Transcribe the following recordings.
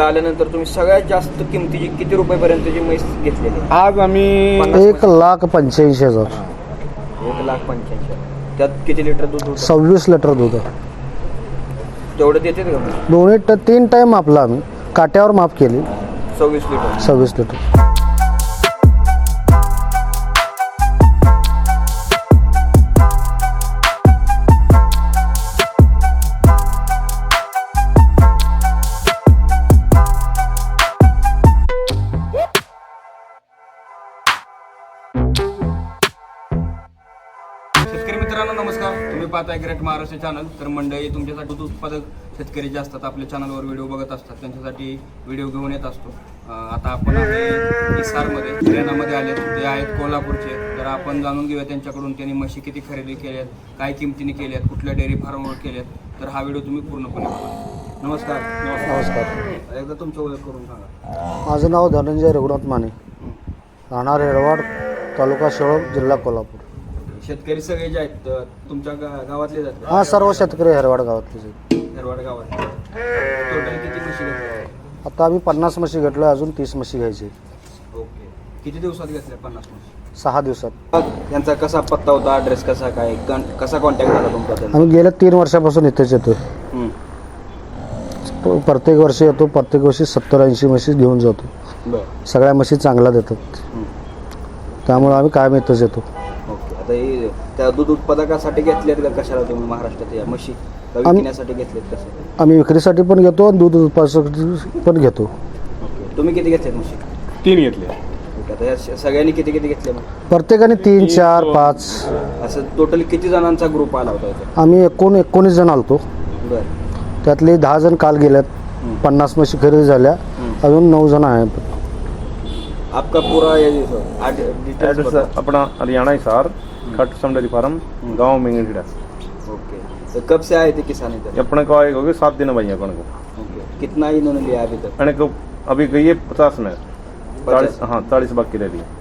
आल्यानंतर तुम्ही सगळ्यात जास्त किमतीची किती रुपयापर्यंतची म्हैस घेतलेली आज आम्ही पन्नास एक लाख पंच्याऐंशी हजार. एक लाख पंच्याऐंशी त्यात किती लिटर दूध होतं? सव्वीस लिटर दूध आहे. तेवढं देते का? दोन्ही ट तीन टाईम मापला आम्ही. काट्यावर माप केली. सव्वीस लिटर. सव्वीस लिटर. पाहताय ग्रेट महाराष्ट्र चॅनल तर मंडळी तुमच्यासाठी दूध उत्पादक शेतकरी जे असतात आपल्या चॅनलवर व्हिडिओ बघत असतात त्यांच्यासाठी व्हिडिओ घेऊन येत असतो. आता आपण हिसारमध्ये. हरियाणामध्ये आले ते आहेत कोल्हापूरचे. तर आपण जाणून घेऊया त्यांच्याकडून त्यांनी म्हशी किती खरेदी केल्यात काय किमतीने केल्यात कुठल्या डेअरी फार्मवर केल्यात तर हा व्हिडिओ तुम्ही पूर्णपणे बघा. नमस्कार. नमस्कार. एकदा तुमचं ओळख करून सांगा. माझं नाव धनंजय रघुनाथ माने. राहणार हेडवाड तालुका शिळोब जिल्हा कोल्हापूर. शेतकरी सगळे जे आहेत अं, तुमच्या गा- गावातले हा सर्व शेतकरी हेरवाड गावातलेच आहेत. हेरवाड गावात टोटल किती म्हशी घेतल्या? आता आम्ही पन्नास म्हशी घेतलो अजून तीस म्हशी घ्यायची ओके. किती दिवसात घेतल्या पन्नास म्हशी? सहा दिवसात. यांचा कसा पत्ता होता ॲड्रेस कसा काय? कन- कसा कॉन्टॅक्ट झाला तुमचा त्यांना? आम्ही गेल्या तीन वर्षापासून इथेच येतो हम्म. प- प्रत्येक वर्षी येतो प्रत्येक वर्षी सत्तर ऐंशी म्हशी घेऊन जातो. बरं. सगळ्या म्हशी चांगल्या देतात. हम्म. त्यामुळे आम्ही कायम इथंच येतो. ओके. आता हे त्या दूध उत्पादकासाठी घेतलेत का कशाला तुम्ही महाराष्ट्रात या म्हशी का आम्ही- विकण्यासाठी घेतलेत कसं आम्ही विक्रीसाठी पण घेतो आणि दूध उत्पादनासाठी पण घेतो. ओके. तुम्ही किती घेतलेत म्हशी? तीन घेतले. ओके आता या स- सगळ्यांनी किती किती घेतले मग? प्रत्येकाने तीन चार पाच. असं टोटल किती जणांचा ग्रुप आला होता इथे? आम्ही एकूण एकोणीस जण आलतो. बरं. त्यातले दहा जण काल गेल्यात पन्नास म्हशी खरेदी झाल्या. अजून नऊ जण आहेत. आपका पूरा ये अपना हरियाणा हिसार खट सम फार्म गाँव मेंगड़ीड़ा ओके। तो कब से आए थे किसान इधर? अपने को आएगा होगी सात दिन भाई अपन को। ओके। कितना इन्होंने लिया अभी तक? अपने को अभी गई है पचास में। चालीस हाँ चालीस बाकी रह रही है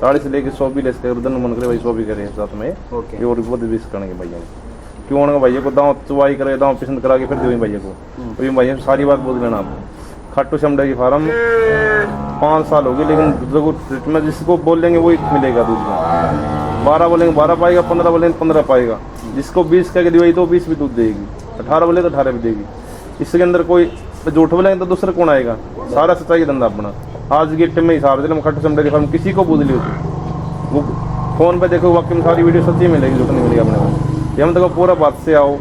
चालीस लेके सौ भी लेते उधर मन करे भाई सौ भी करे साथ में। ओके। और बहुत बीस करेंगे भैया क्यों उन्होंने भैया को दाँव चुवाई करे दाँव पसंद करा के फिर देवी भैया को। अभी भैया सारी बात बोल लेना आप खट्टू शम डेयरी फार्म पाँच साल होगी लेकिन ट्रीटमेंट जिसको बोल लेंगे वही मिलेगा दूध में बारह बोलेंगे बारह पाएगा पंद्रह बोलेंगे पंद्रह पाएगा। जिसको बीस कह के दिवाई तो बीस भी दूध देगी। अठारह बोले तो अठारह भी देगी। इसके अंदर कोई झूठ बोलेंगे तो दूसरा कौन आएगा? सारा सच्चाई का धंधा अपना। आज के टाइम में हिसाब दिल खट शम डेयरी फार्म किसी को बोल लियो। वो फोन पे देखो वाकई में सारी वीडियो सच्ची मिलेगी झूठ नहीं मिलेगी अपने को। ये हम देखो पूरा बात से आओ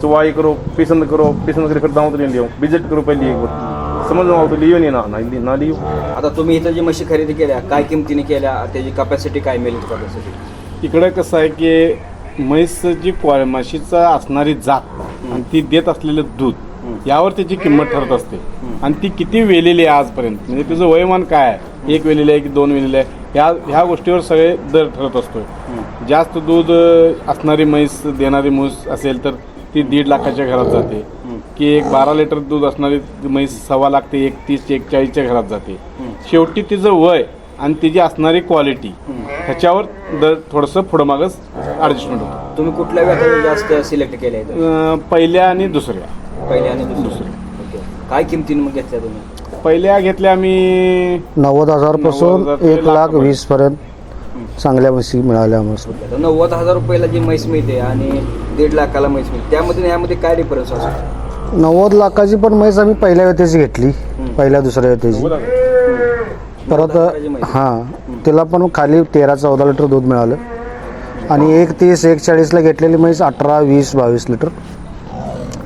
चुवाई करो पसंद करो पसंद करके फिर दाम तो नहीं लियो विजिट करो पहले एक बार। समझ आओ तो लियो नहीं ना. ना, ना लियो आता तुम्ही इथं जी म्हशी खरेदी केल्या काय किमतीने केल्या त्याची कपॅसिटी काय मिळेल कपॅसिटी इकडे कसं आहे की म्हैसची क्वा म्हशीचा असणारी जात आणि ती देत असलेलं दूध यावर त्याची किंमत ठरत असते. आणि ती किती वेलेली आहे आजपर्यंत? म्हणजे तिचं वयमान काय आहे? एक वेलेली आहे की दोन वेलेली आहे? ह्या ह्या गोष्टीवर सगळे दर ठरत असतोय. जास्त दूध अ, असणारी म्हैस देणारी म्हैस असेल तर ती दीड लाखाच्या घरात जाते. की एक बारा लिटर दूध असणारी म्हैस सव्वा लाख ते एक तीस एक चाळीसच्या घरात जाते. शेवटी तिचं वय आणि तिची असणारी क्वालिटी ह्याच्यावर दर थोडंसं पुढं मागच ॲडजस्टमेंट होतं. तुम्ही कुठल्या व्यापारी जास्त सिलेक्ट केल्या अं, पहिल्या आणि दुसऱ्या. पहिल्या आणि दुसऱ्या. ओके. काय किमतीने मग घेतल्या तुम्ही? पहिल्या घेतल्या आम्ही नव्वद हजारपासून नव्वद हजार ते एक लाख लाखापर्यंत. वीस पर्यंत. चांगल्या म्हशी मिळाल्या आम्हाला तर नव्वद हजार रुपयाला जी म्हैस मिळते आणि दीड लाखाला म्हैस मिळते त्यामध्ये आणि ह्यामध्ये काय डिफरन्स असतो? नव्वद लाखाची पण म्हैस आम्ही पहिल्या वेतेची घेतली. पहिल्या दुसऱ्या वेतेची परत. हां तिला पण खाली तेरा चौदा लिटर दूध मिळालं. आणि एक तीस एक चाळीसला घेतलेली म्हैस अठरा वीस बावीस लिटर.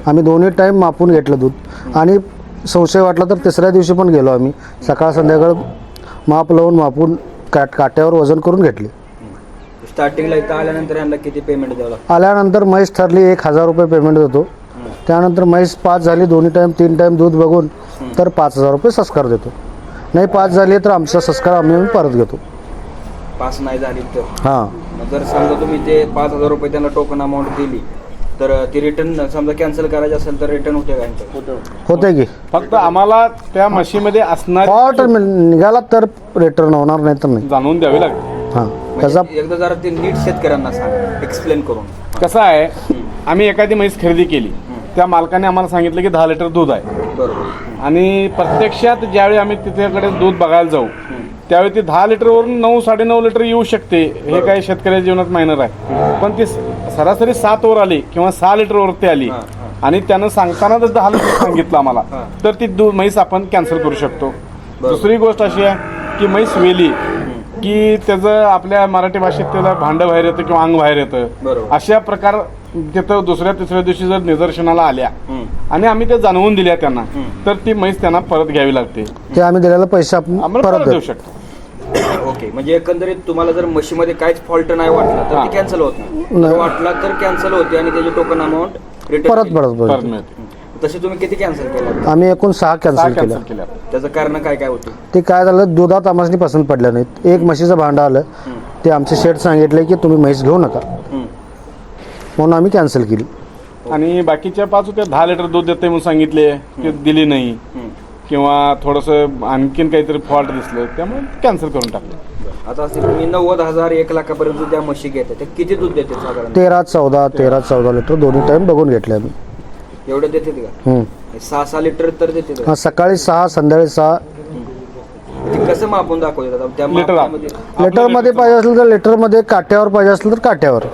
आम्ही दोन्ही टाईम मापून घेतलं दूध. आणि संशय वाटला तर तिसऱ्या दिवशी पण गेलो आम्ही. सकाळ संध्याकाळ माप लावून मापून काट काट्यावर वजन करून घेतली. स्टार्टिंगला इथं आल्यानंतर यांना किती पेमेंट द्यावं लागतं? आल्यानंतर म्हैस ठरली एक हजार रुपये पेमेंट देतो. त्यानंतर म्हैस पाच झाली दोन्ही टाईम तीन टाईम दूध बघून तर पाच हजार रुपये संस्कार देतो. नाही पाच झाली तर आमचा संस्कार आम्ही आम्ही परत घेतो. पास नाही झाली तर? हां. जर समजा तुम्ही ते पाच हजार रुपये त्यांना टोकन अमाऊंट दिली तर ती रिटर्न समजा कॅन्सल करायची असेल तर रिटर्न होते का? होते की. फक्त आम्हाला त्या म्हशीमध्ये असणारी फॉल्ट निघाला तर रिटर्न होणार नाही तर नाही. जाणून द्यावी लागते हां. त्याचा म्हणजे एकदा जरा ते नीट शेतकऱ्यांना सांग एक्सप्लेन करून. कसं आहे आम्ही एखादी म्हैस खरेदी केली. त्या मालकाने आम्हाला सांगितलं की दहा लिटर दूध आहे. बरोबर. आणि प्रत्यक्षात ज्यावेळी आम्ही तिच्याकडे दूध बघायला जाऊ त्यावेळी ती दहा लिटरवरून नऊ साडेनऊ लिटर येऊ शकते हे काही शेतकऱ्याच्या जीवनात मायनर आहे. पण ती सरासरी सात वर आली किंवा सहा लिटरवरती आली. आणि त्यानं सांगताना जर दहा लिटर सांगितलं आम्हाला. तर ती दूध म्हैस आपण कॅन्सल करू शकतो. दुसरी गोष्ट अशी आहे की म्हैस वेली की त्याचं आपल्या मराठी भाषेत त्याला भांडं बाहेर येतं किंवा अंग बाहेर येतं. अशा प्रकार तिथं दुसऱ्या तिसऱ्या दिवशी जर निदर्शनाला आल्या आणि आम्ही ते जाणवून दिल्या त्यांना तर ती म्हैस त्यांना परत घ्यावी लागते. ते आम्ही दिलेले पैसे आपण आम्हाला परत देऊ शकतो. ओके म्हणजे एकंदरीत तुम्हाला जर म्हशीमध्ये काहीच फॉल्ट नाही वाटला तर ती कॅन्सल होत नाही. नाही. जर वाटला तर कॅन्सल होते आणि त्याची टोकन अमाऊंट परत परत परत परत मिळते. तसे तुम्ही किती कॅन्सल केलं? आम्ही एकूण सहा सहा कॅन्सल केल्या. कॅन्सल केल्या. त्याचं कारण काय काय होतं? ते काय झालं दुधात आम्हाला पसंत पडलं नाहीत. एक म्हशीचं भांडं आलं. ते आमचे शेठ सांगितले की तुम्ही म्हैस घेऊ नका. म्हणून आम्ही कॅन्सल केली. आणि बाकीच्या पाच होत्या दहा लिटर दूध देते म्हणून सांगितले ते दिली नाही. किंवा थोडंसं आणखीन काहीतरी फॉल्ट दिसलं त्यामुळे कॅन्सल करून टाकलं. आता असे तुम्ही नव्वद हजार एक लाखापर्यंत ज्या म्हशी घेता त्या किती दूध देते साधारण? तेरा चौदा तेरा चौदा लिटर दोन्ही टाइम बघून घेतले आम्ही. एवढे देते का? हम्म. सहा सहा लिटर तर देते का? हा सकाळी सहा संध्याकाळी सहा. ते कसं मापून दाखवतात? आता त्या लिटर मापामध्ये लिटरमध्ये पाहिजे असेल तर लिटरमध्ये काट्यावर पाहिजे असेल तर काट्यावर.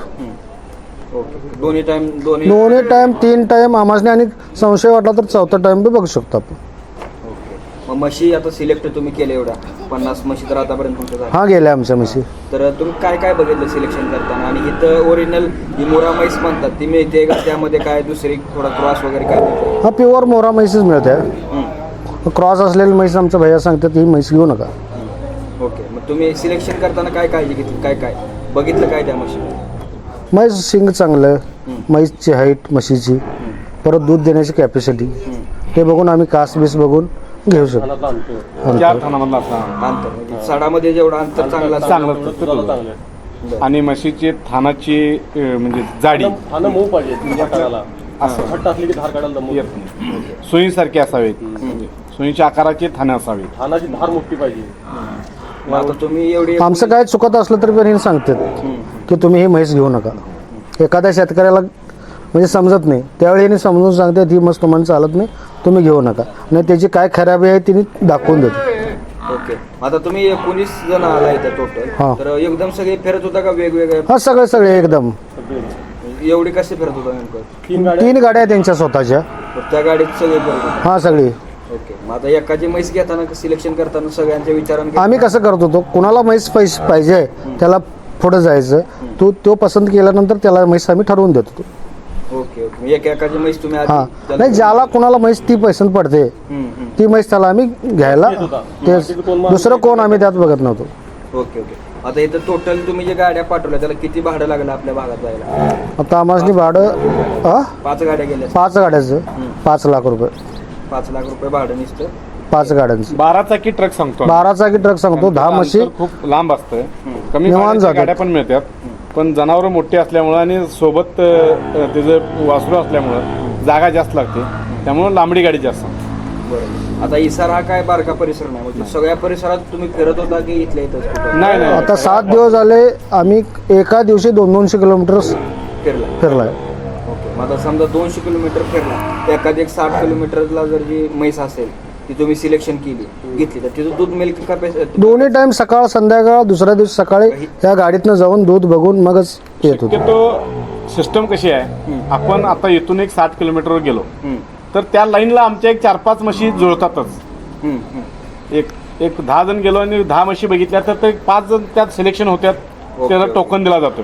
दोन्ही टाइम दोन्ही दोन्ही टाइम तीन टाइम आमासने आणि संशय वाटला तर चौथा टाइम बी बघू शकतो आपण. ओके. मग म्हशी आता सिलेक्ट तुम्ही केले एवढ्या. पन्नास म्हशी तर आतापर्यंत तुमच्या झाल्या. हा गेल्या आमच्या म्हशी. तर तुम्ही काय काय बघितलं सिलेक्शन करताना? आणि इथं ओरिजिनल ही मोरा म्हैस म्हणतात ती मिळते का? त्यामध्ये काय दुसरी थोडा क्रॉस वगैरे काय मिळते? हा प्युअर मोरा म्हैसच मिळते. क्रॉस असलेली म्हैस आमच्या भैया सांगतात ही म्हैस घेऊ नका. ओके. मग तुम्ही सिलेक्शन करताना काय काळजी घेतली? काय काय? बघितलं काय त्या म्हशीमध्ये म्हैस शिंग चांगलं म्हैसची हाईट म्हशीची परत दूध देण्याची कॅपॅसिटी ते बघून आम्ही कास बीस बघून घेऊ शकतो. असा अंतर. म्हणजे साडामध्ये जेवढं अंतर चांगलं असेल, चांगलं असतं. आणि म्हशीची थानाची अं, म्हणजे जाडी. खाणं मऊ पाहिजे तुमच्या कानाला असं. घट्ट असली की धार काढायला दमू येत नाही. सुईसारखे असावेत. सुईच्या आकाराचे थाने असावेत. खानाची धार मोठी पाहिजे. मग आता तुम्ही एवढी आमचं काय चुकत असलं तरी पण हे सांगतात. की तुम्ही ही म्हैस घेऊ नका. एखाद्या शेतकऱ्याला म्हणजे समजत नाही. त्यावेळी यांनी समजून सांगतात ही म्हस तुम्हाला चालत नाही तुम्ही घेऊ नका. आणि त्याची काय खराबी आहे तिने दाखवून देतो. ओके. आता तुम्ही एकोणीस जण आला इथं हा. टोटल तर एकदम सगळे फिरत होता का वेगवेगळे? हा सगळे सगळे एकदम. एवढी कसे फिरत होता नेमकं? तीन गाड्या. तीन गाड्या आहेत त्यांच्या स्वतःच्या. तर त्या गाडीत सगळे फिरत होते. हा सगळी. ओके. मग आता एकाची म्हैस घेताना सिलेक्शन करताना सगळ्यांच्या विचाराने आम्ही कसं करत होतो? कुणाला म्हैस पैसे पाहिजे त्याला पुढे जायचं तो तो पसंत केल्यानंतर त्याला म्हैस आम्ही ठरवून देत होतो. Okay okay. एक एकाची म्हैस तुम्ही आधी हा. त्याला- नाही ज्याला कुणाला म्हैस ती पसंत पडते हम्म, हम्म. ती म्हैस त्याला आम्ही घ्यायला ते दुसरं कोण आम्ही त्यात बघत नव्हतो. Okay okay. आता इथं टोटल तुम्ही जे गाड्या पाठवल्या त्याला किती भाडं लागलं आपल्या भागात जायला? आता आम्हाला भाडं हा पाच गाड्या गेल्या. पाच गाड्याचं. पाच लाख रुपये. पाच लाख रुपये भाडं निसतं. पाच गाड्यांचं बारा चाकी ट्रक सांगतो. बारा चाकी ट्रक सांगतो दहा म्हशी. खूप लांब असतं. कमी निवांत भाड्याच्या जातात. गाड्या पण मिळतात. पण जनावरं मोठी असल्यामुळं आणि सोबत अं, त्याचं वासरू असल्यामुळं जागा जास्त लागते. त्यामुळं लांबडी गाडी जास्त. आता इसार हा काय बारका परिसर नाही. म्हणजे सगळ्या परिसरात तुम्ही फिरत होता की इथल्या इथंच कुठं? नाही नाही. आता सात दिवस झाले आम्ही एका दिवशी दोन दोनशे किलोमीटर फिरला. फिरलाय. ओके. मग आता समजा दोनशे किलोमीटर फिरला. एखादी एक साठ किलोमीटरला जर जी म्हैस असेल ती तुम्ही सिलेक्शन केली घेतली. तर तिथं दूध मिल्क कॅपॅसिटी दोन्ही टाइम सकाळ संध्याकाळ दुसऱ्या दिवशी सकाळी या गाडीतनं जाऊन दूध बघून मगच येत होतो. शक्यतो सिस्टम कशी आहे आपण आता इथून एक साठ किलोमीटरवर गेलो. तर त्या लाईनला आमच्या एक चार पाच म्हशी जुळतातच. एक एक दहा जण गेलो आणि दहा म्हशी बघितल्या तर ते पाच जण त्यात सिलेक्शन होत्यात. त्याला. टोकन दिला जातो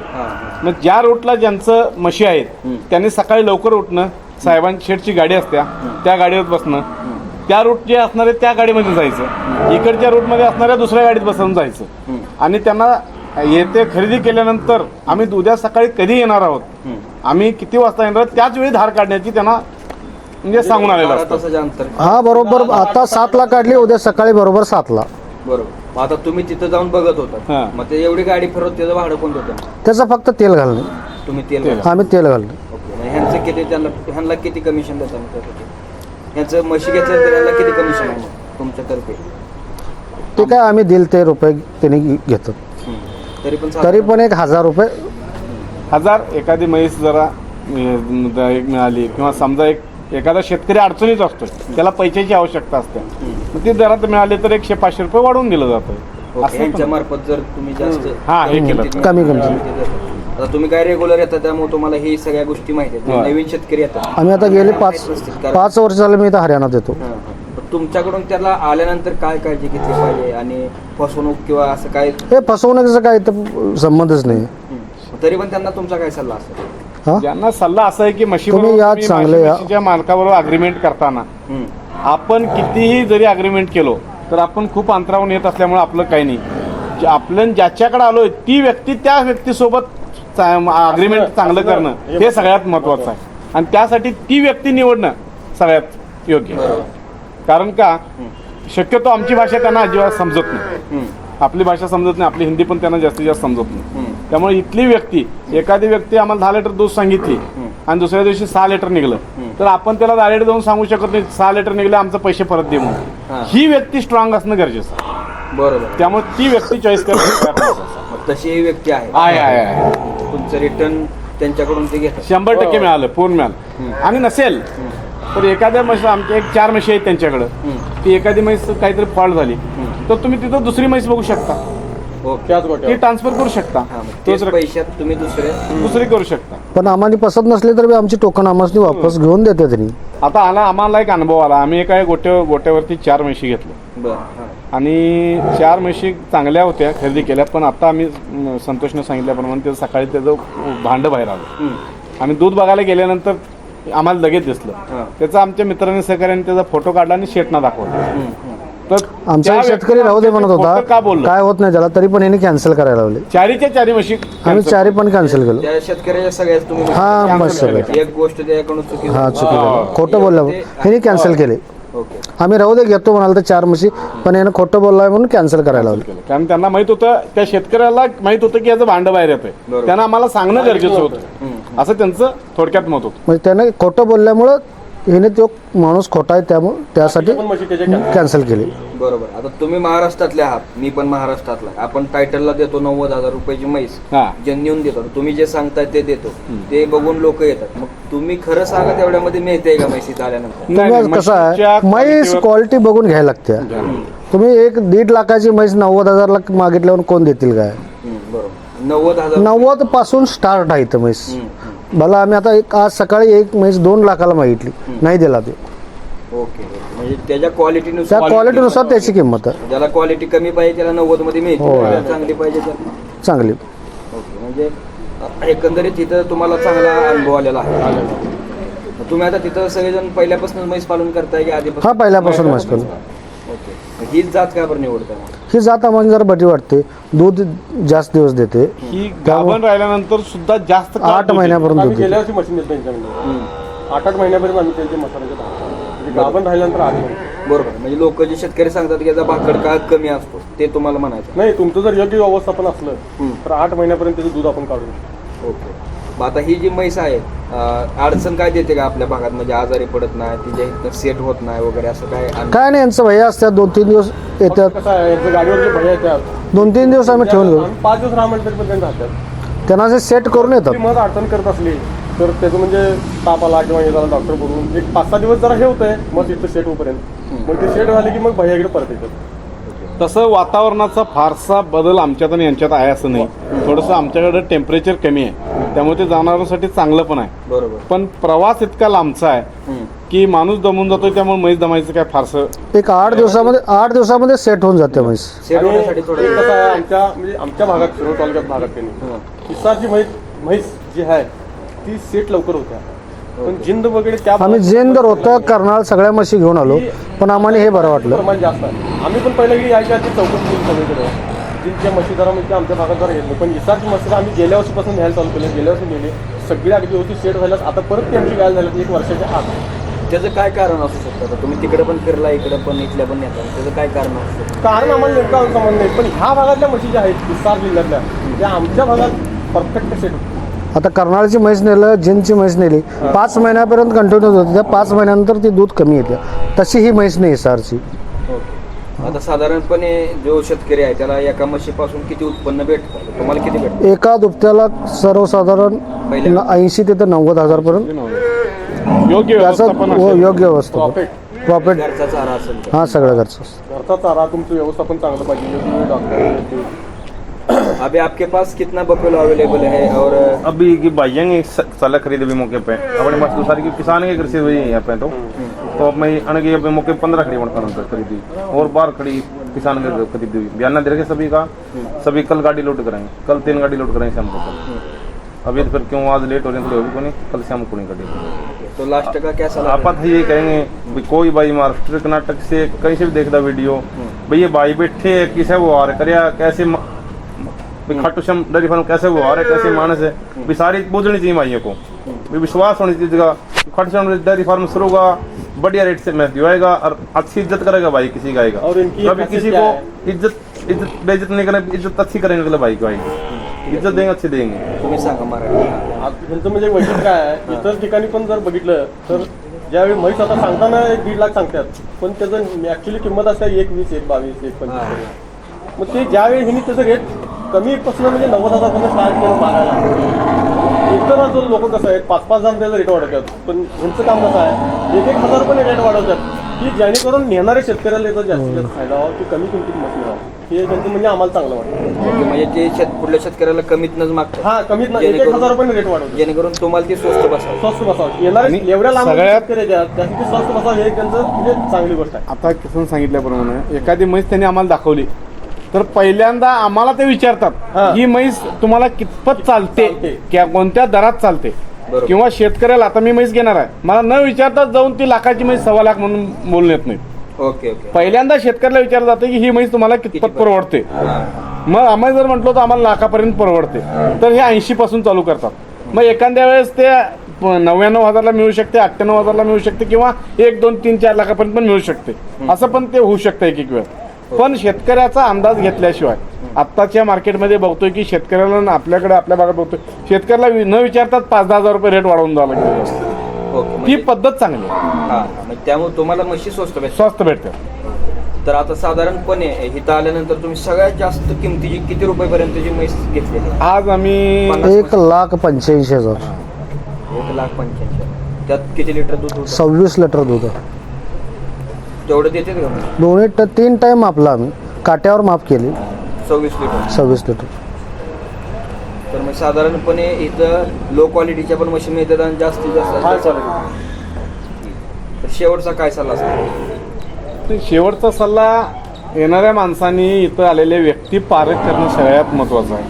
मग ज्या रूटला ज्यांचं म्हशी आहेत त्यांनी सकाळी लवकर उठणं साहेबांची शेटची गाडी असत्या त्या गाडीवर बसणं त्या रूट जे असणार आहे त्या गाडीमध्ये जायचं. इकडच्या रूटमध्ये असणाऱ्या दुसऱ्या गाडीत बसून जायचं. आणि त्यांना येथे खरेदी केल्यानंतर आम्ही उद्या सकाळी कधी येणार आहोत? आम्ही किती वाजता येणार आहोत, त्याच वेळी धार काढण्याची त्यांना म्हणजे सांगून आलेलं हा बरोबर. आता सातला काढली उद्या सकाळी बरोबर सातला. बरोबर. मग आता तुम्ही तिथं जाऊन बघत होता. मग ते एवढी गाडी फिरवत त्याचं भाडं कोण देतं? त्याचं फक्त तेल घालणे. तुम्ही तेल. आम्ही तेल घालणे ह्यांचं किती त्यांना ह्यांना किती कमिशन देता मग त्यासाठी? ह्यांचं म्हशी घेतलं तर ह्यांना किती कमिशन आहे? मग तुमच्यातर्फे? ते काय आम्ही दिल ते रुपये त्यांनी घेतात तरी पण तरी पण एक हजार रुपये हजार एखादी म्हैस जरा अं, द- एक मिळाली किंवा समजा एक एखादा शेतकरी अडचणीत असतो त्याला पैशाची आवश्यकता असते. मग ते दरात मिळाले तर एकशे पाचशे रुपये वाढवून दिलं जातं यांच्या मार्फत जर तुम्ही जास्त हा, हे केलं. कमी. किमतीत आता तुम्ही काय रेग्युलर येतात त्यामुळे तुम्हाला ही सगळ्या गोष्टी माहिती आहेत. होय. नवीन शेतकरी येतात. आम्ही आता गेले पाच पाच वर्ष झाले मी इथं हरियाणात येतो. हां, हां. तुमच्याकडून त्याला आल्यानंतर काय काळजी घेतली पाहिजे? आणि फसवणूक किंवा असं काय? हे फसवण्याचा इथं संबंधच नाही. हं. तरी पण त्यांना तुमचा काय सल्ला असेल? हा? ज्यांना सल्ला असा आहे की म्हशी तुम्ही या चांगले या. म्हशीच्या मालकाबरोबर अग्रीमेंट करताना. हं. आपण कितीही जरी अग्रीमेंट केलो तर आपण खूप अंतरावून येत असल्यामुळे आपलं काही नाही. जे आपण ज्याच्याकडे आलोय ती व्यक्ती त्या व्यक्तीसोबत अग्रीमेंट चांगलं करणं हे सगळ्यात महत्वाचं आहे. आणि त्यासाठी ती व्यक्ती निवडणं सगळ्यात योग्य. कारण का? शक्यतो आमची भाषा त्यांना अजिबात समजत नाही. आपली भाषा समजत नाही आपली हिंदी पण त्यांना जास्तीत जास्त समजत नाही. त्यामुळे इथली व्यक्ती एखादी व्यक्ती आम्हाला दहा लिटर दूध सांगितली आणि दुसऱ्या दिवशी सहा लिटर निघलं तर आपण त्याला डायरेक्ट जाऊन सांगू शकत नाही सहा लिटर निघले आमचं पैसे परत दे हा. म्हणून. ही. व्यक्ती स्ट्रॉंग असणं गरजेचं आहे. बरोबर. त्यामुळे ती व्यक्ती चॉईस करणं मग तशी ही व्यक्ती आहे आहे आहे. तुमचं रिटर्न त्यांच्याकडून ते घेतात. शंभर टक्के मिळालं पूर्ण मिळालं. आणि नसेल तर एखाद्या म्हैस आमच्या एक चार म्हशी आहेत त्यांच्याकडं. ती एखादी म्हैस काहीतरी फॉल्ट झाली तर तुम्ही तिथं दुसरी म्हैस बघू शकता. त्याच ती ट्रान्सफर करू शकता. हां, तोच पैशात तुम्ही दुसरे दुसरी करू शकता. पण आम्हाला पसंत नसले तर आमची टोकन आम्हाला वापस घेऊन देते त्यांनी आता आला आम्हाला एक अनुभव आला. आम्ही एका गोट्या गोट्यावरती चार म्हशी घेतल्या. बरं हां. आणि चार म्हशी चांगल्या होत्या खरेदी केल्या पण आता आम्ही संतोषनं सांगितल्याप्रमाणे ते सकाळी त्याचं भांडं बाहेर आलं. आम्ही दूध बघायला गेल्यानंतर आम्हाला लगेच दिसलं. हां. त्याचा आमच्या मित्रांनी सहकार्याने त्याचा फोटो काढला आणि शेटना दाखवला. तर आमचा शेतकरी राहू दे म्हणत होता. का बोललो? काय होत नाही त्याला तरी पण यांनी कॅन्सल करायला लावले. चारीच्या चारी म्हशी आम्ही. चारी पण कॅन्सल केलं. त्या शेतकऱ्याच्या सगळ्याच तुम्ही हा बस सगळं. एक गोष्ट चुकी हा खोटं बोललं ह्यांनी कॅन्सल केले. आम्ही राहू दे घेतो म्हणाल तर चार म्हशी पण यानं खोटं बोललाय म्हणून कॅन्सल करायला लावले. कारण त्यांना माहीत होतं त्या शेतकऱ्याला माहीत होतं की याचं भांडं बाहेर येतंय. त्यांना आम्हाला सांगणं गरजेचं होतं. असं त्यांचं थोडक्यात मत होतं. म्हणजे त्यानं खोटं बोलल्यामुळं ह्याने तो माणूस खोटा आहे त्यामुळे त्यासाठी पण म्हशी त्याच्या कॅन्सल केली. बरोबर. आता तुम्ही महाराष्ट्रातले आहात मी पण महाराष्ट्रातला आहे. आपण टायटलला देतो नव्वद हजार रुपयाची म्हैस हा. जेन्युन देतो. तुम्ही जे सांगताय ते देतो. ते बघून लोक येतात. मग तुम्ही खरं सांगा तेवढ्यामध्ये मिळते का म्हैसीत आल्यानंतर? नाही, कसं आहे म्हैस quality क्वालिटी बघून घ्यायला लागते. तुम्ही एक दीड लाखाची म्हैस नव्वद हजारला मागितल्यावर कोण देतील काय? बरोबर. नव्वद हजार नव्वदपासून स्टार्ट आहे इथं म्हैस. हं. भला आम्ही आता एक आज सकाळी एक म्हैस दोन लाखाला मागितली. नाही दिला ते. ओके. म्हणजे त्याच्या क्वालिटीनुसार त्या क्वालिटीनुसार त्याची किंमत आहे. ज्याला क्वालिटी कमी पाहिजे त्याला नव्वदमध्ये मिळते. हो. ज्याला चांगली पाहिजे त्याला चांगली. ओके म्हणजे अ, एकंदरीत तिथं तुम्हाला चांगला अनुभव आलेला आहे. तुम्ही आता तिथं सगळेजण पहिल्यापासून म्हैस पालन करताय की हा आधीपासून पहिल्यापासून म्हैस पण ओके. हीच जात का बरं निवडताय मग? ही जात आम्हाला जरा बरी वाटते. दूध जास्त दिवस देते. ही गाभण राहिल्यानंतर सुद्धा जास्त काळ आठ दूध महिन्यापर्यंत आम्ही दूध गेल्या देते वर्षी मशीन घेतलं त्यांच्याकडे आठ आठ महिन्यापर्यंत आम्ही त्यांचे मसाल्याचे म्हणजे गाभण राहिल्यानंतर आठ महिने. बरोबर. म्हणजे लोक जे शेतकरी सांगतात की याचा भाकड काळ कमी असतो ते तुम्हाला म्हणायचं. नाही तुमचं जर योग्य व्यवस्थापन असलं हम्म. तर आठ महिन्यापर्यंत त्याचं दूध आपण काढू शकतो. ओके. मग आता ही जी म्हैस आहे अडचण काय देते का आपल्या भागात? म्हणजे आजारी पडत नाही तिच्या इथं सेट होत नाही वगैरे असं काय काय नाही यांचं भैया असतात दोन तीन दिवस येतात. कसं आहे यांचं गाडीवर जे भैया येतात. दोन तीन दिवस आम्ही ठेवून घेऊ. आम्ही पाच दिवस राहा म्हणलं तरी पण त्यांनी राहतात त्यांना असे सेट करून येतात. ती मग अडचण करत असली तर त्याचं म्हणजे ताप आला किंवा हे झालं डॉक्टर बोलून एक पाच सहा दिवस जरा हे होतंय मग तिथं सेट होईपर्यंत. मग ते सेट झाले की मग भैयाकडे परत येतात. तसं वातावरणाचा फारसा बदल आमच्यात आणि यांच्यात आहे असं नाही. थोडंसं आमच्याकडे टेम्परेचर कमी आहे. त्यामुळे ते जनावरांसाठी चांगलं पण आहे. बरोबर. पण प्रवास इतका लांबचा आहे. की माणूस दमून जातोय त्यामुळे म्हैस दमायचं काय फारसं एक आठ दिवसामध्ये आठ दिवसामध्ये सेट होऊन जाते म्हैस. होण्यासाठी एक थोडं कसं आहे आमच्या म्हणजे आमच्या भागात शिरोळ तालुक्यात भागात हिसारची म्हैस म्हैस जी आहे ती सेट लवकर होत्या. पण जिंद वगैरे त्या आम्ही जेंदर होतं करनाळ सगळ्या म्हशी घेऊन आलो. पण आम्हाला हे बरं वाटलं. प्रमाण जास्त आहे. आम्ही पण पहिल्या गेली यायच्या आधी चौकशी केली सगळीकडे. जिंकच्या म्हशी जरा म्हणजे आमच्या भागात जरा येत नाही. पण इसारची म्हशी आम्ही गेल्या वर्षीपासून घ्यायला चालू केली. गेल्या वर्षी गेली सगळी अगदी होती सेट व्हायला आता परत ती आमची गाय झाली. एक वर्षाच्या आत. त्याचं काय कारण असू शकतं? आता तुम्ही तिकडे पण फिरला इकडे पण इथल्या पण नेता. त्याचं काय कारण असू शकतं? कारण आम्हाला नेमका समज नाही पण ह्या भागातल्या म्हशी ज्या आहेत इसार जिल्ह्यातल्या त्या आमच्या भागात परफेक्ट सेट होतात आता कर्नाळची म्हैस नेलं जिनची म्हैस नेली पाच महिन्यापर्यंत कंटिन्यूस होती त्या पाच महिन्यानंतर ती दूध कमी येते. तशी ही म्हैस नाही सारची ओके. आता साधारणपणे जो शेतकरी आहे त्याला एका म्हशीपासून किती उत्पन्न भेटतं? तुम्हाला किती भेटतं? एका दुभत्याला सर्वसाधारण ऐंशी ते तर नव्वद हजारपर्यंत. योग्य त्याचं व्यवस्थापन हो, असेल. योग्य व्यवस्था प्रॉफिट प्रॉफिट घरचा चारा असेल तर. हा सगळं घरचं असतं. घरचा चारा तुमचं व्यवस्थापन चांगलं पाहिजे. योग्य वेळी डॉक्टर अभी आपके पास कितना बफेलो अवेलेबल है और अभी की भाइयों ने साला खरीदे भी मौके पे। अपने पास तो सारी की किसान के कृषी हुई है यहाँ पे तो। तो अब मैं अन के अपने मौके पंद्रह खड़ी बनकर खरीदी। और बार खड़ी किसान के खरीदी। हुई बयाना दे रखे सभी का। सभी कल गाड़ी लोड कराएंगे कल तीन गाड़ी लोड कराएंगे शाम को अभी तो फिर क्यों आज लेट हो रही है होगी को नहीं कल शाम को नहीं गाड़ी? तो लास्ट का क्या सलाह? आप ये कहेंगे भी कोई भाई महाराष्ट्र कर्नाटक से कहीं से भी देखता वीडियो। भाई ये भाई बैठे है किसे वो आ रहे करया कैसे भी खाटू श्याम डेयरी फार्म कैसे वो आ रहे कैसे मानस है भी सारी पूछनी चाहिए भाइयों को। भी विश्वास होनी चाहिए जगह। खाटू श्याम डेयरी फार्म शुरू होगा बढ़िया रेट से मैच दिवाएगा और अच्छी इज़्ज़त करेगा भाई किसी का। और इनकी कभी किसी को इज़्ज़त इज़्ज़त बेइज्जत नहीं करेंगे इज़्ज़त अच्छी करेंगे अगले भाई को आएगी इज़्ज़त देंगे अच्छी देंगे। तुम्ही सांगा मराठी आता ह्यांचं म्हणजे वैशिष्ट्य काय आहे इतर ठिकाणी पण जर बघितलं तर ज्यावेळी म्हैस आता सांगताना एक दीड लाख सांगतात पण त्याचं ऍक्च्युली किंमत असते एक वीस एक बावीस एक पंचवीस. मग ते ज्यावेळी ह्यांनी त्याचं रेट कमी पासून म्हणजे नव्वद हजारपर्यंत स्टार्ट केलं मागायला इतर जो लोक कसं आहेत पाच पाच हजार त्याचा रेट वाढवतात. पण ह्यांचं काम कसं आहे? एक एक हजार पण रेट वाढवतात. की जेणेकरून नेणाऱ्या शेतकऱ्याला याचा जास्तीत जास्त फायदा व्हावा की कमी किमतीत मस्त मिळावं हे त्यांचं म्हणजे आम्हाला चांगलं वाटतं. म्हणजे ते शेत पुढल्या शेतकऱ्याला कमीतनच मागतात. हा कमीत एक हजार रुपये रेट वाढवतात. जेणेकरून तुम्हाला ती स्वस्त बसावी. स्वस्त बसावं. येणारे एवढ्या लांब सगळ्यात- शेतकरी आहेत, त्यासाठी स्वस्त बसावं हे त्यांचं म्हणजे चांगली गोष्ट आहे. आता किसन सांगितल्याप्रमाणे एखादी म्हैस त्यांनी आम्हाला दाखवली. तर पहिल्यांदा आम्हाला ते. विचारतात ही. म्हैस तुम्हाला कितपत चालते. किंवा कोणत्या दरात चालते. किंवा शेतकऱ्याला आता मी म्हैस घेणार आहे. मला न विचारताच जाऊन ती लाखाची म्हैस सव्वा लाख म्हणून बोलून येत नाही ओके पहिल्यांदा शेतकऱ्याला विचारलं जातं की ही म्हैस तुम्हाला कितपत किती परवडते. मग आम्ही जर म्हटलो तर आम्हाला लाखापर्यंत परवडते. तर हे ऐंशी पासून चालू करतात. मग एखाद्या वेळेस ते नव्याण्णव हजारला मिळू शकते अठ्ठ्याण्णव हजारला मिळू शकते किंवा एक दोन तीन चार लाखापर्यंत पण मिळू शकते. असं पण ते होऊ शकतं एक एक वेळ. पण शेतकऱ्याचा अंदाज घेतल्याशिवाय आत्ताच्या मार्केटमध्ये बघतोय की शेतकऱ्याला आपल्याकडे आपल्या भागात बघतोय शेतकऱ्याला वि- न विचारतात पाच दहा हजार रुपये रेट वाढवून द्यावं लागेल. ती म्हणजे- पद्धत चांगली आहे. हा म्हणजे त्यामुळे तुम्हाला म्हशी स्वस्त भेटतात. स्वस्त भेटते तर आता साधारणपणे इथं आल्यानंतर तुम्ही सगळ्यात जास्त किमतीची किती रुपयेपर्यंतची म्हैस घेतलेली आहे? आज आम्ही एक लाख पंच्याऐंशी हजार. एक लाख पंच्याऐंशी त्यात किती लिटर दूध सव्वीस लिटर दूध आहे. तेवढं देते का? दोन्ही ट तीन टाईम मापला आम्ही. काट्यावर माप केली. सव्वीस लिटर. सव्वीस लिटर. तर मग साधारणपणे इथं लो क्वालिटीच्या पण मशीन मिळतात आणि जास्तीत काय जास्त चालेल तर शेवटचा काय सल्ला असतो ते शेवटचा सल्ला येणाऱ्या माणसांनी इथं आलेले व्यक्ती पारख करणं सगळ्यात महत्त्वाचं आहे.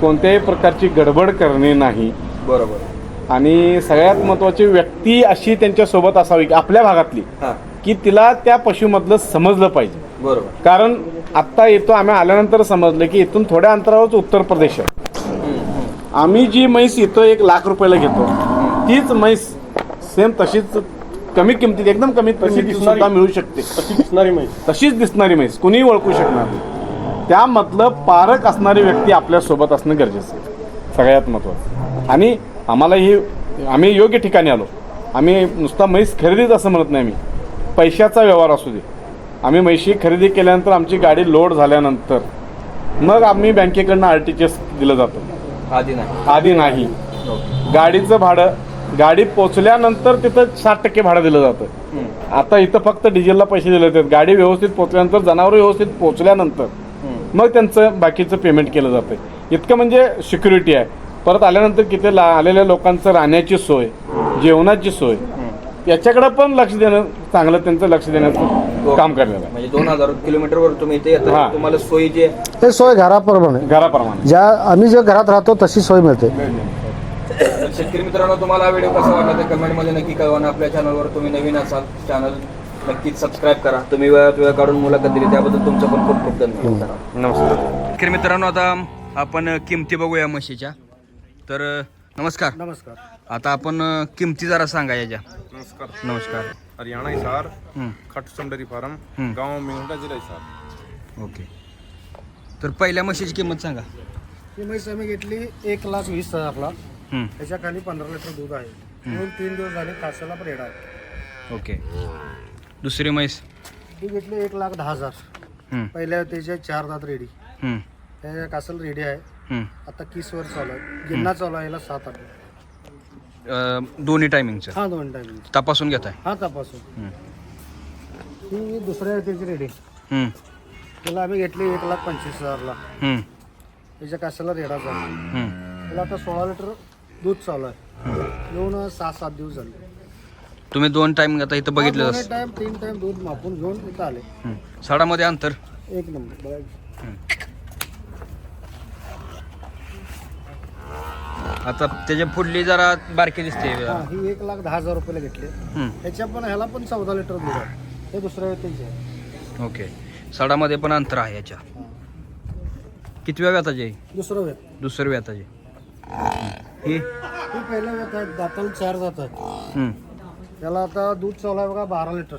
कोणत्याही प्रकारची गडबड करणे नाही. बरोबर. आणि सगळ्यात महत्त्वाची व्यक्ती अशी त्यांच्यासोबत असावी की आपल्या भागातली. हा. की तिला त्या पशुमधलं समजलं पाहिजे. बरोबर. कारण आत्ता येतो आम्ही आल्यानंतर समजलं की इथून थोड्या अंतरावरच उत्तर प्रदेश आहे. आम्ही जी म्हैस इथं एक लाख रुपयाला घेतो तीच म्हैस सेम तशीच कमी किमतीत एकदम कमी तशी किमतीत दिसणारी. सुद्धा मिळू शकते. तशी दिसणारी म्हैस. तशीच दिसणारी म्हैस कुणीही ओळखू शकणार नाही. त्यामधलं पारक असणारी व्यक्ती आपल्यासोबत असणं गरजेचं आहे. सगळ्यात महत्त्वाचं आणि आम्हाला ही आम्ही योग्य ठिकाणी आलो. आम्ही नुसता म्हैस खरेदीच असं म्हणत नाही आम्ही. पैशाचा व्यवहार असू दे. आम्ही म्हैशी खरेदी केल्यानंतर आमची गाडी लोड झाल्यानंतर मग आम्ही बँकेकडनं आर टी जी एस दिलं जातं. आधी नाही. आधी नाही. गाडीचं भाडं गाडी पोचल्यानंतर तिथं साठ टक्के भाडं दिलं जातं. आता इथं फक्त डिझेलला पैसे दिले जातात. गाडी व्यवस्थित पोचल्यानंतर जनावर व्यवस्थित पोचल्यानंतर मग त्यांचं बाकीचं पेमेंट केलं जातं इतकं म्हणजे सिक्युरिटी आहे. परत आल्यानंतर किती ला आलेल्या लोकांचं राहण्याची सोय जेवणाची सोय याच्याकडे पण लक्ष देणं चांगलं त्यांचं लक्ष देण्याचं काम करण्यात आहे म्हणजे दोन हजार किलोमीटरवर तुम्ही इथे हा. येता तुम्हाला सोयी जे ते सोय घराप्रमाणे. घराप्रमाणे. ज्या आम्ही ज्या घरात राहतो तशी सोय मिळते. तर शेतकरी मित्रांनो तुम्हाला हा व्हिडिओ कसा वाटला ते कमेंटमध्ये नक्की कळवा आणि आपल्या चॅनलवर तुम्ही नवीन असाल चॅनल नक्कीच सबस्क्राईब करा. तुम्ही वेळात वेळ काढून मुलाखत दिली त्याबद्दल तुमचं पण खूप खूप धन्यवाद. नमस्कार. शेतकरी मित्रांनो आता आपण किमती बघूया म्हशीच्या. तर नमस्कार. नमस्कार. आता आपण किमती जरा सांगा याच्या. नमस्कार. नमस्कार. हरियाणा हिसार हम्म, खाटू डेयरी फार्म. हम्म. गाँव मेंढा जिला हिसार ओके. तर पहिल्या म्हशीची किंमत सांगा. ही म्हैस आम्ही घेतली एक लाख वीस हजारला हम्म, त्याच्याखाली पंधरा लिटर दूध आहे. दोन तीन दिवस झाले कासाला पण येणार आहे. ओके. दुसरी म्हैस? ही घेतली एक लाख दहा हजार. हम्म, पहिल्या त्याचे चार दात रेडी हम्म, त्याच्या कासल रेडी आहे. हम्म. आता किसवर चालू आहे? गिन्ना चालू आहे याला सात आठ. अं, दोन्ही टायमिंगचं हा दोन टाइम तपासून घेताय. हा तपासून. हम्म. ही दुसऱ्या त्याची रेडी हम्म, त्याला आम्ही घेतली एक लाख पंचवीस हजारला. हम्म, त्याच्या काशाला रेडाचा हम्म. त्याला आता सोळा लिटर दूध चालू आहे. येऊन सहा सात दिवस झाले. तुम्ही दोन टाइम आता इथं बघितलं टाइम तीन टाइम दूध मापून घेऊन इथं आले. साडामध्ये अंतर? एक नंबर. बघा. आता त्याच्या पुढली जरा बारकी दिसते. हा ही एक लाख दहा हजार रुपयाला घेतली. हम्म, ह्याच्या पण ह्याला पण चौदा लिटर दूध आहे. हे दुसऱ्या व्यक्तीचे आहे. ओके. साडामध्ये पण अंतर आहे याच्या. कितव्या व्याताचे आहे? दुसरं व्यक्ती दुसऱ्या व्याताचे ही ही पहिल्या व्यक्त आहेत दाताला चार जात आहेत. हम्म, त्याला आता दूध चालू आहे बघा बारा लिटर.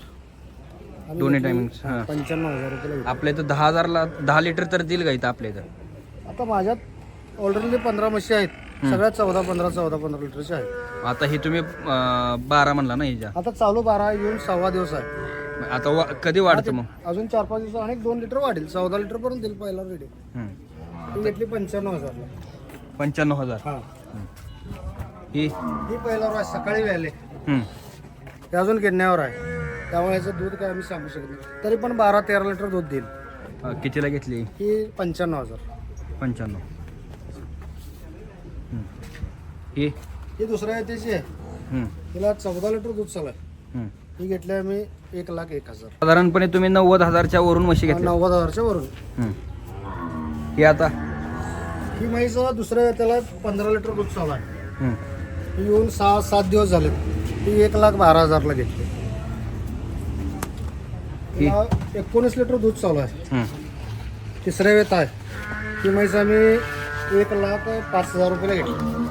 दोन्ही घेतली timings, हा. पंच्याण्णव हजार रुपयाला घेतली. आपल्या इथं दहा हजारला दहा लिटर तर देईल का इथं आपल्या इथं? आता माझ्यात ऑलरेडी पंधरा म्हशी आहेत. सगळ्या चौदा पंधरा चौदा पंधरा लिटरच्या आहेत आता ही तुम्ही अं, बारा म्हणला ना हिच्या? आता चालू बारा येऊन सव्वा दिवस आहे. आता वा- कधी वाढतं मग? अजून चार पाच दिवस अनेक दोन लिटर वाढेल. चौदा लिटर पर्यंत देईल पहिला रेडी. हम्म. ती घेतली पंच्याण्णव हजारला. पंच्याण्णव हजार. हा. ही? ही पहिला रोज सकाळी हम्म. ते अजून गिरण्यावर आहे. त्यामुळे याचं दूध काय आम्ही सांगू शकत नाही. तरी पण बारा तेरा लिटर दूध देईल. अं, कितीला घेतली? ही पंच्याण्णव हजार. पंच्याण्णव हम्म. ही? ही याची आहे हम्म. तिला चौदा लिटर दूध चालू आहे. ही घेतली आम्ही एक लाख एक हजार. साधारणपणे तुम्ही नव्वद हजारच्या वरून म्हशी घेतल्या. नव्वद हजारच्या वरून. ही आता? ही म्हैस दुसऱ्या त्याला पंधरा लिटर दूध चालू आहे. ही येऊन सहा सात दिवस झाले. ती एक लाख बारा हजारला घेतली? तिला एकोणीस लिटर दूध चालू आहे. तिसऱ्या वेत आहे. ती म्हैस आम्ही एक लाख पाच हजार रुपयाला घेतली.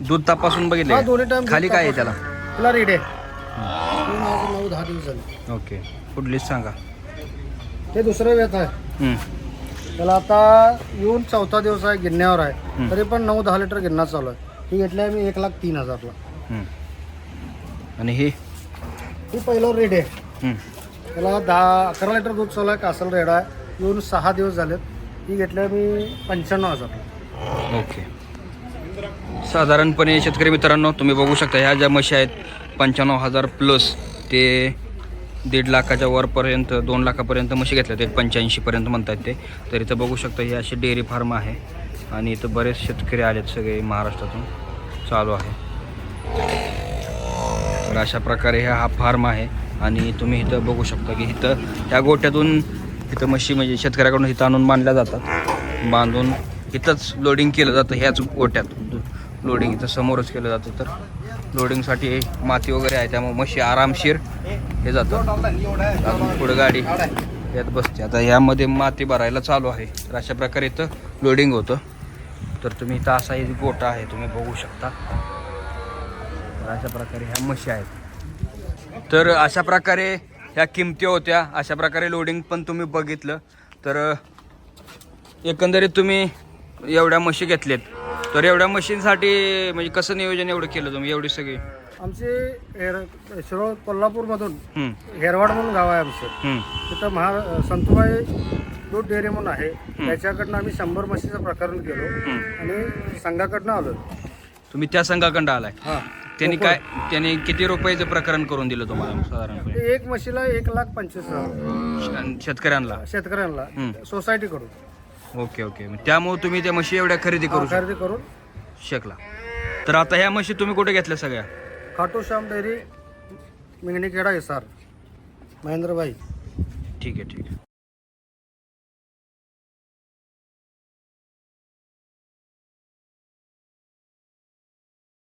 दूध तपासून हा बघितले दोन्ही टाइम खाली काय आहे त्याला? तिला रेड. आहे ती माझं नऊ दहा दिवस झाले ओके. पुढलीच सांगा. ते दुसरं वेत आहे. हम्म. त्याला आता येऊन चौथा दिवस आहे गिरण्यावर आहे. तरी पण नऊ दहा लिटर गिरणा चालू आहे. ही घेतली आम्ही एक लाख तीन हजारला. हम्म. आणि ही? ही पहिलं रेड आहे. हम्म. त्याला दहा अकरा लिटर दूध चालू आहे कासल रेड आहे. येऊन सहा दिवस झालेत. ही घेतली आम्ही पंच्याण्णव हजारला. ओके. साधारणपणे शेतकरी मित्रांनो तुम्ही बघू शकता ह्या ज्या म्हशी आहेत पंच्याण्णव हजार प्लस ते दीड लाखाच्या वरपर्यंत दोन लाखापर्यंत म्हशी घेतल्या एक पंच्याऐंशीपर्यंत म्हणतात ते. तर इथं बघू शकता ही अशी डेअरी फार्म आहे आणि इथं बरेच शेतकरी आलेत सगळे महाराष्ट्रातून. चालू आहे. तर अशा प्रकारे हा हा फार्म आहे आणि तुम्ही इथं बघू शकता की इथं ह्या गोट्यातून इथं म्हशी म्हणजे शेतकऱ्याकडून इथं आणून बांधल्या जातात. बांधून इथंच लोडिंग केलं जातं ह्याच गोट्यात. लोडिंग इथं समोरच केलं जातं. तर लोडिंगसाठी माती वगैरे आहे त्यामुळे म्हशी आरामशीर हे जातं. अजून पुढं गाडी यात बसते. आता यामध्ये माती भरायला चालू आहे. तर अशा प्रकारे इथं लोडिंग होतं. तर तुम्ही इथं असा एक गोटा आहे तुम्ही बघू शकता. तर अशा प्रकारे ह्या म्हशी आहेत. तर अशा प्रकारे ह्या किमती होत्या. अशा प्रकारे लोडिंग पण तुम्ही बघितलं. तर एकंदरीत तुम्ही एवढ्या म्हशी घेतल्यात तर एवढ्या मशीनसाठी म्हणजे कसं नियोजन एवढं केलं तुम्ही एवढी सगळी? आमचे हेर शिरोळ कोल्हापूरमधून हम्म, हेरवाड म्हणून गाव आहे आमचं. हम्म, तिथं महा संतुबाई दूध डेअरी म्हणून आहे. त्याच्याकडनं आम्ही शंभर म्हशीचं प्रकरण केलो. हम्म. आणि संघाकडनं आलो. तुम्ही त्या संघाकडं आलाय. हा. त्यांनी काय त्यांनी किती रुपयाचं प्रकरण करून दिलं तुम्हाला साधारणपणे? एक म्हशीला एक लाख पंचवीस हजार. श- शेतकऱ्यांना. शेतकऱ्यांना. हम्म. सोसायटीकडून. Okay okay. मग त्यामुळे तुम्ही त्या म्हशी एवढ्या खरेदी करू शक- खरेदी करून. शकला. तर आता ह्या म्हशी तुम्ही कुठे घेतल्या सगळ्या? खाटू श्याम डेअरी मिंगणीखेडा हिसार. महेंद्रबाई. ठीक आहे ठीक आहे.